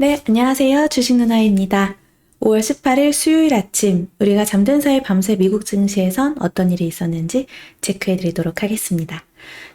네, 안녕하세요. 주식 누나입니다. 5월 18일 수요일 아침, 우리가 잠든 사이 밤새 미국 증시에선 어떤 일이 있었는지 체크해 드리도록 하겠습니다.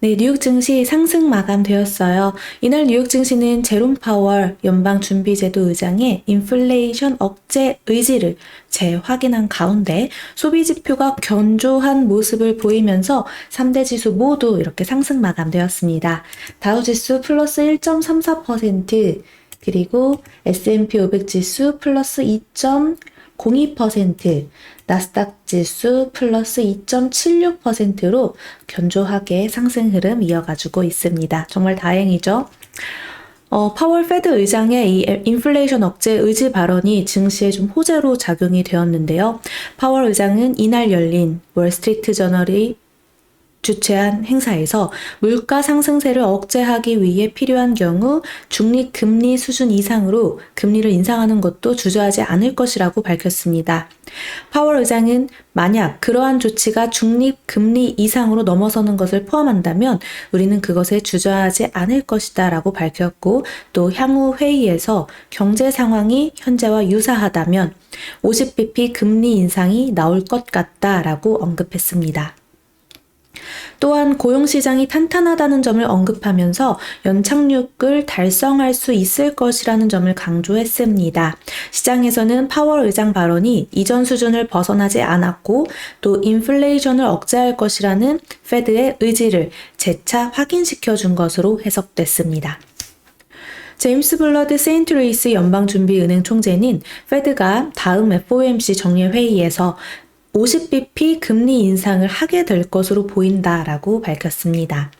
네, 뉴욕 증시 상승 마감되었어요. 이날 뉴욕 증시는 제롬 파월 연방 준비제도 의장의 인플레이션 억제 의지를 재확인한 가운데 소비 지표가 견조한 모습을 보이면서 3대 지수 모두 이렇게 상승 마감되었습니다. 다우 지수 플러스 1.34%, 그리고 S&P 500 지수 플러스 2.02%, 나스닥 지수 플러스 2.76%로 견조하게 상승 흐름 이어가지고 있습니다. 정말 다행이죠. 어, 파월 페드 의장의 이 인플레이션 억제 의지 발언이 증시에 좀 호재로 작용이 되었는데요. 파월 의장은 이날 열린 월스트리트 저널이 주최한 행사에서 물가 상승세를 억제하기 위해 필요한 경우 중립 금리 수준 이상으로 금리를 인상하는 것도 주저하지 않을 것이라고 밝혔습니다. 파월 의장은 만약 그러한 조치가 중립 금리 이상으로 넘어서는 것을 포함한다면 우리는 그것에 주저하지 않을 것이다 라고 밝혔고 또 향후 회의에서 경제 상황이 현재와 유사하다면 50bp 금리 인상이 나올 것 같다 라고 언급했습니다. 또한 고용시장이 탄탄하다는 점을 언급하면서 연착륙을 달성할 수 있을 것이라는 점을 강조했습니다. 시장에서는 파월 의장 발언이 이전 수준을 벗어나지 않았고 또 인플레이션을 억제할 것이라는 페드의 의지를 재차 확인시켜 준 것으로 해석됐습니다. 제임스 블러드 세인트루이스 연방준비은행 총재는 페드가 다음 FOMC 정례 회의에서 50bp 금리 인상을 하게 될 것으로 보인다라고 밝혔습니다.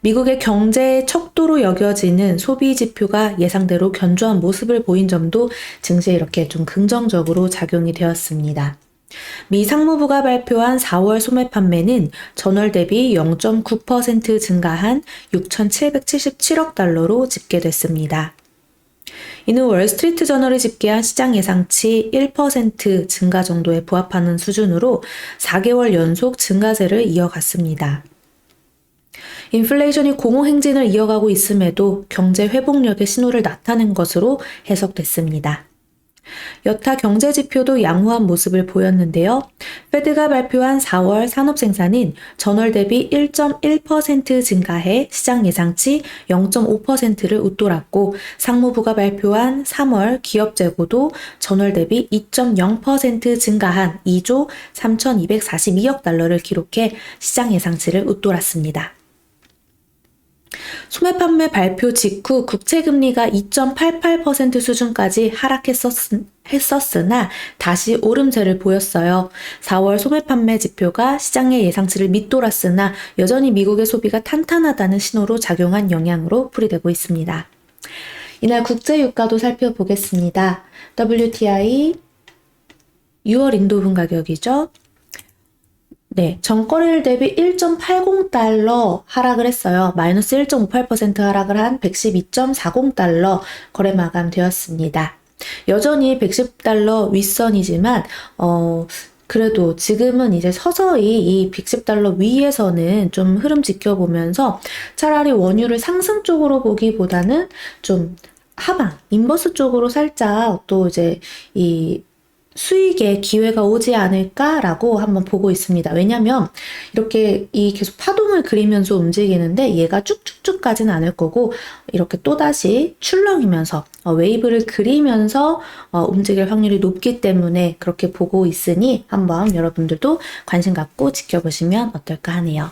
미국의 경제의 척도로 여겨지는 소비 지표가 예상대로 견조한 모습을 보인 점도 증시에 이렇게 좀 긍정적으로 작용이 되었습니다. 미 상무부가 발표한 4월 소매 판매는 전월 대비 0.9% 증가한 6,777억 달러로 집계됐습니다. 이는 월스트리트 저널이 집계한 시장 예상치 1% 증가 정도에 부합하는 수준으로 4개월 연속 증가세를 이어갔습니다. 인플레이션이 공허행진을 이어가고 있음에도 경제 회복력의 신호를 나타낸 것으로 해석됐습니다. 여타 경제 지표도 양호한 모습을 보였는데요. 페드가 발표한 4월 산업 생산은 전월 대비 1.1% 증가해 시장 예상치 0.5%를 웃돌았고 상무부가 발표한 3월 기업 재고도 전월 대비 2.0% 증가한 2조 3,242억 달러를 기록해 시장 예상치를 웃돌았습니다. 소매 판매 발표 직후 국채 금리가 2.88% 수준까지 하락했었으나 다시 오름세를 보였어요. 4월 소매 판매 지표가 시장의 예상치를 밑돌았으나 여전히 미국의 소비가 탄탄하다는 신호로 작용한 영향으로 풀이되고 있습니다. 이날 국제 유가도 살펴보겠습니다. WTI 6월 인도분 가격이죠. 네, 전거래일 대비 1.80달러 하락을 했어요. 마이너스 1.58% 하락을 한 112.40달러 거래 마감되었습니다. 여전히 110달러 윗선이지만 어 그래도 지금은 이제 서서히 이 110달러 위에서는 좀 흐름 지켜보면서 차라리 원유를 상승 쪽으로 보기보다는 좀 하방, 인버스 쪽으로 살짝 또 이제 이 수익의 기회가 오지 않을까라고 한번 보고 있습니다. 왜냐면 이렇게 이 계속 파동을 그리면서 움직이는데 얘가 쭉쭉쭉 가지는 않을 거고 이렇게 또다시 출렁이면서 어, 웨이브를 그리면서 어, 움직일 확률이 높기 때문에 그렇게 보고 있으니 한번 여러분들도 관심 갖고 지켜보시면 어떨까 하네요.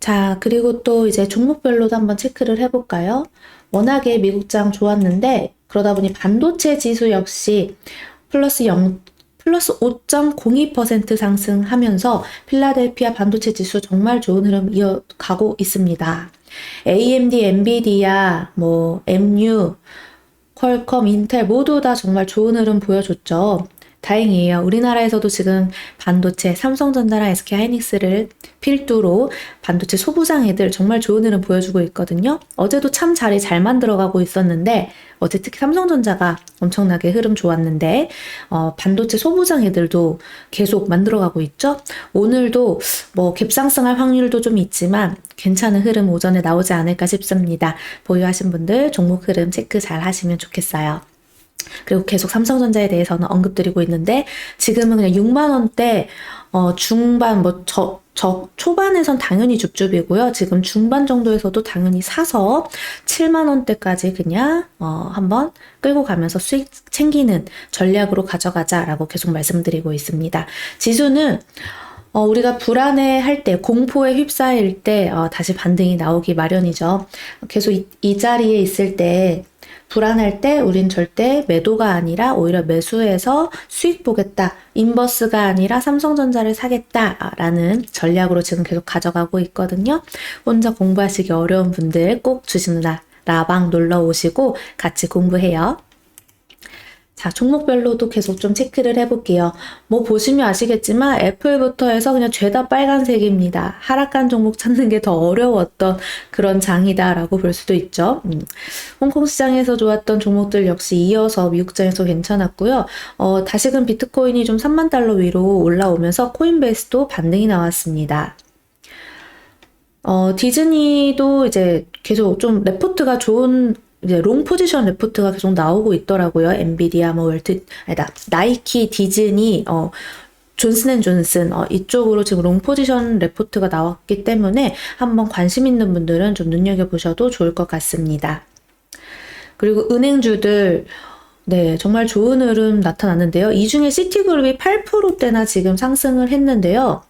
자, 그리고 또 이제 종목별로도 한번 체크를 해볼까요? 워낙에 미국장 좋았는데 그러다 보니 반도체 지수 역시 플러스 0, 플러스 5.02% 상승하면서 필라델피아 반도체 지수 정말 좋은 흐름 이어가고 있습니다. AMD, 엔비디아, 뭐 MU, 퀄컴, 인텔 모두 다 정말 좋은 흐름 보여줬죠. 다행이에요. 우리나라에서도 지금 반도체 삼성전자랑 SK 하이닉스를 필두로 반도체 소부장애들 정말 좋은 흐름 보여주고 있거든요. 어제도 참 자리 잘 만들어가고 있었는데 어제 특히 삼성전자가 엄청나게 흐름 좋았는데 어, 반도체 소부장애들도 계속 만들어가고 있죠. 오늘도 뭐 갭상승할 확률도 좀 있지만 괜찮은 흐름 오전에 나오지 않을까 싶습니다. 보유하신 분들 종목 흐름 체크 잘 하시면 좋겠어요. 그리고 계속 삼성전자에 대해서는 언급드리고 있는데 지금은 그냥 6만 원대 어 중반 뭐저 저 초반에선 당연히 줍줍이고요. 지금 중반 정도에서도 당연히 사서 7만 원대까지 그냥 어 한번 끌고 가면서 수익 챙기는 전략으로 가져가자라고 계속 말씀드리고 있습니다. 지수는 어, 우리가 불안해 할 때, 공포에 휩싸일 때, 어, 다시 반등이 나오기 마련이죠. 계속 이, 이 자리에 있을 때, 불안할 때 우린 절대 매도가 아니라 오히려 매수해서 수익 보겠다. 인버스가 아니라 삼성전자를 사겠다라는 전략으로 지금 계속 가져가고 있거든요. 혼자 공부하시기 어려운 분들 꼭 주식 라방 놀러 오시고 같이 공부해요. 자, 종목별로도 계속 좀 체크를 해볼게요. 뭐 보시면 아시겠지만 애플부터 해서 그냥 죄다 빨간색입니다. 하락한 종목 찾는 게 더 어려웠던 그런 장이다라고 볼 수도 있죠. 음. 홍콩 시장에서 좋았던 종목들 역시 이어서 미국장에서 괜찮았고요. 어, 다시금 비트코인이 좀 3만 달러 위로 올라오면서 코인베이스도 반등이 나왔습니다. 어, 디즈니도 이제 계속 좀 레포트가 좋은 이제 롱 포지션 레포트가 계속 나오고 있더라고요. 엔비디아, 뭐 웰트, 아니다, 나이키, 디즈니, 어, 존슨앤존슨 어, 이쪽으로 지금 롱 포지션 레포트가 나왔기 때문에 한번 관심 있는 분들은 좀 눈여겨 보셔도 좋을 것 같습니다. 그리고 은행주들 네, 정말 좋은 흐름 나타났는데요. 이 중에 시티그룹이 8%대나 지금 상승을 했는데요.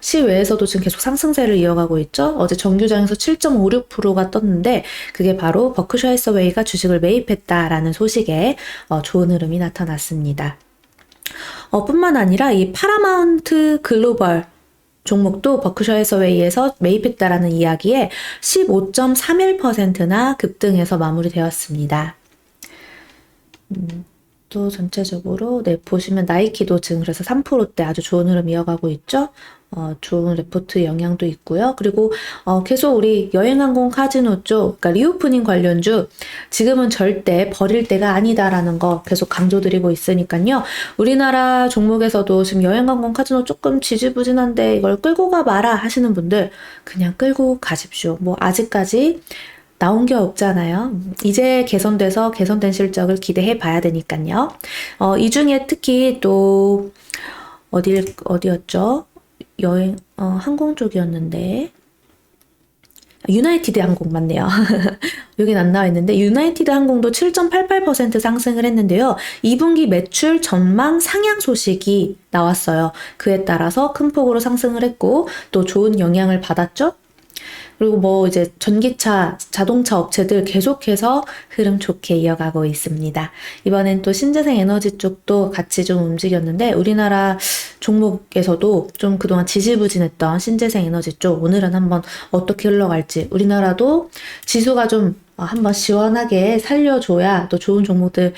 시외에서도 지금 계속 상승세를 이어가고 있죠. 어제 정규장에서 7.56%가 떴는데 그게 바로 버크셔 해서웨이가 주식을 매입했다라는 소식에 어, 좋은 흐름이 나타났습니다. 어, 뿐만 아니라 이 파라마운트 글로벌 종목도 버크셔 해서웨이에서 매입했다라는 이야기에 15.31%나 급등해서 마무리되었습니다. 음, 또 전체적으로 네 보시면 나이키도 지금 그래서 3%대 아주 좋은 흐름 이어가고 있죠. 어, 좋은 레포트 영향도 있고요. 그리고 어, 계속 우리 여행항공 카지노 쪽, 그러니까 리오프닝 관련주 지금은 절대 버릴 때가 아니다라는 거 계속 강조드리고 있으니까요. 우리나라 종목에서도 지금 여행항공 카지노 조금 지지부진한데 이걸 끌고 가봐라 하시는 분들 그냥 끌고 가십시오. 뭐 아직까지 나온 게 없잖아요. 이제 개선돼서 개선된 실적을 기대해 봐야 되니까요. 어, 이 중에 특히 또 어디 어디였죠? 여행 어, 항공 쪽이었는데 유나이티드 항공 맞네요. 여긴 안 나와 있는데 유나이티드 항공도 7.88% 상승을 했는데요. 2분기 매출 전망 상향 소식이 나왔어요. 그에 따라서 큰 폭으로 상승을 했고 또 좋은 영향을 받았죠. 그리고 뭐 이제 전기차, 자동차 업체들 계속해서 흐름 좋게 이어가고 있습니다. 이번엔 또 신재생 에너지 쪽도 같이 좀 움직였는데 우리나라 종목에서도 좀 그동안 지지부진했던 신재생 에너지 쪽 오늘은 한번 어떻게 흘러갈지 우리나라도 지수가 좀 어, 한번 시원하게 살려줘야 또 좋은 종목들,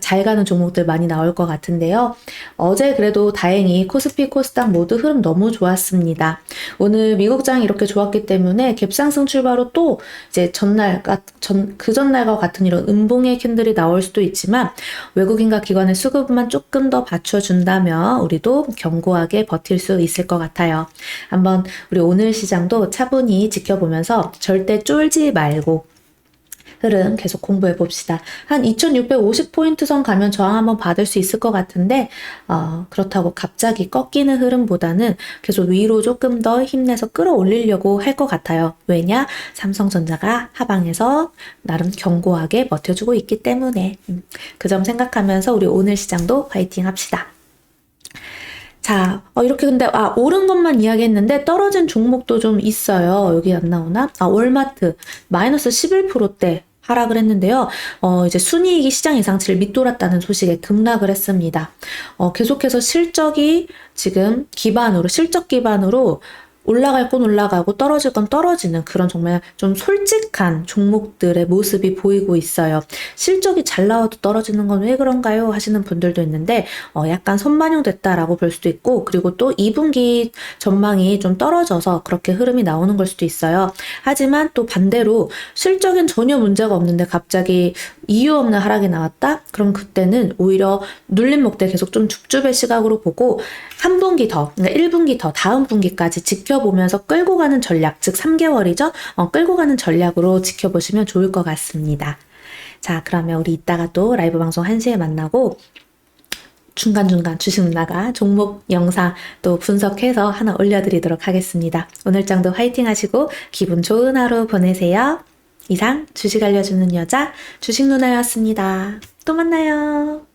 잘 가는 종목들 많이 나올 것 같은데요. 어제 그래도 다행히 코스피, 코스닥 모두 흐름 너무 좋았습니다. 오늘 미국장이 이렇게 좋았기 때문에 갭상승 출발로 또 이제 전날, 전, 그 전날과 같은 이런 음봉의 캔들이 나올 수도 있지만 외국인과 기관의 수급만 조금 더 받쳐준다면 우리도 견고하게 버틸 수 있을 것 같아요. 한번 우리 오늘 시장도 차분히 지켜보면서 절대 쫄지 말고 흐름 계속 공부해 봅시다. 한 2650포인트 선 가면 저항 한번 받을 수 있을 것 같은데, 어, 그렇다고 갑자기 꺾이는 흐름보다는 계속 위로 조금 더 힘내서 끌어올리려고 할 것 같아요. 왜냐? 삼성전자가 하방에서 나름 견고하게 버텨주고 있기 때문에. 음, 그점 생각하면서 우리 오늘 시장도 파이팅 합시다. 자, 어, 이렇게 근데, 아, 오른 것만 이야기했는데 떨어진 종목도 좀 있어요. 여기 안 나오나? 아, 월마트. 마이너스 11%대 하락을 했는데요. 어, 이제 순이익이 시장 예상치를 밑돌았다는 소식에 급락을 했습니다. 어, 계속해서 실적이 지금 기반으로, 실적 기반으로 올라갈 건 올라가고 떨어질 건 떨어지는 그런 정말 좀 솔직한 종목들의 모습이 보이고 있어요. 실적이 잘 나와도 떨어지는 건 왜 그런가요? 하시는 분들도 있는데 어, 약간 선반영됐다라고 볼 수도 있고 그리고 또 2분기 전망이 좀 떨어져서 그렇게 흐름이 나오는 걸 수도 있어요. 하지만 또 반대로 실적엔 전혀 문제가 없는데 갑자기 이유 없는 하락이 나왔다? 그럼 그때는 오히려 눌린 목대 계속 좀 줍줍의 시각으로 보고 한 분기 더, 그러니까 1분기 더, 다음 분기까지 지켜보면서 끌고 가는 전략, 즉 3개월이죠? 어, 끌고 가는 전략으로 지켜보시면 좋을 것 같습니다. 자, 그러면 우리 이따가 또 라이브 방송 1시에 만나고 중간중간 주식 누나가 종목 영상 또 분석해서 하나 올려드리도록 하겠습니다. 오늘 장도 화이팅 하시고 기분 좋은 하루 보내세요. 이상 주식 알려주는 여자 주식 누나였습니다. 또 만나요.